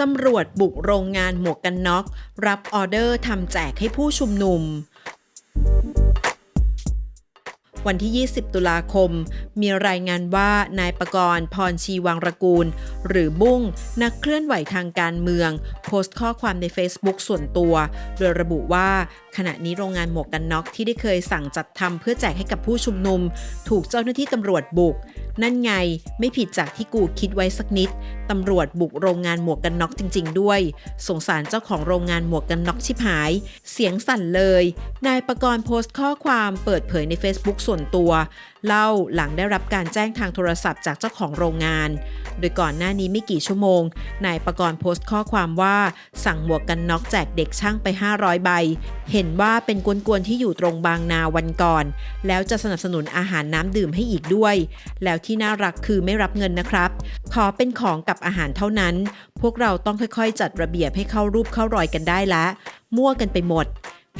ตำรวจบุกโรงงานหมวกกันน็อก รับออเดอร์ทำแจกให้ผู้ชุมนุม วันที่ 20 ตุลาคม มีรายงานว่านายประกรณ์พรชีวังระกูล หรือบุ้งนักเคลื่อนไหวทางการเมือง โพสต์ข้อความใน Facebook ส่วนตัว โดยระบุว่าขณะนี้โรงงานหมวกกันน็อกที่ได้เคยสั่งจัดทำเพื่อแจกให้กับผู้ชุมนุม ถูกเจ้าหน้าที่ตำรวจบุก นั่นไงไม่ผิดจากที่กูคิดไว้สักนิดตำรวจบุกโรงงานหมวกกันน็อกจริง ๆ ด้วย สงสารเจ้าของโรงงานหมวกกันน็อกชิบหาย เสียงสั่นเลย นายประกรณ์โพสต์ข้อความเปิดเผยใน Facebook ส่วนตัวเล่าหลังได้รับการแจ้งทางโทรศัพท์จากเจ้าของโรงงาน โดยก่อนหน้านี้ไม่กี่ชั่วโมงนายประกรณ์โพสต์ข้อความว่าสั่งหมวกกันน็อกแจกเด็กช่างไป 500 ใบ เห็นว่าเป็นกวนๆที่อยู่ตรงบางนาวันก่อน แล้วจะสนับสนุนอาหารน้ำดื่มให้อีกด้วย แล้วที่น่ารักคือไม่รับเงินนะครับ ขอเป็นของกับอาหารเท่านั้น พวกเราต้องค่อยๆ จัดระเบียบให้เข้ารูปเข้ารอยกันได้ละมั่วกันไปหมด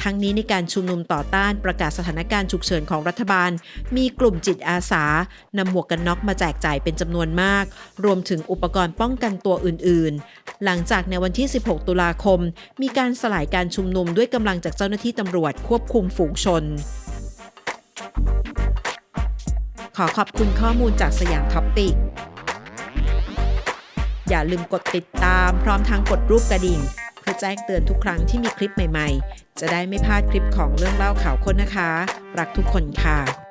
ทั้งนี้ในการชุมนุมต่อต้านประกาศสถานการณ์ฉุกเฉินของรัฐบาล มีกลุ่มจิตอาสานำหมวกกันน็อกมาแจกจ่ายเป็นจำนวนมาก รวมถึงอุปกรณ์ป้องกันตัวอื่น ๆ หลังจากในวันที่ 16 ตุลาคม มีการสลายการชุมนุมด้วยกำลังจากเจ้าหน้าที่ตำรวจควบคุมฝูงชน ขอขอบคุณข้อมูลจากสยามท็อปปิกอย่าลืมกดติดตามพร้อมทั้งกดรูปกระดิ่ง แจ้งเตือนทุกครั้งที่มีคลิปใหม่ ๆ จะได้ไม่พลาดคลิปของเรื่องเล่าข่าวคนนะคะ รักทุกคนค่ะ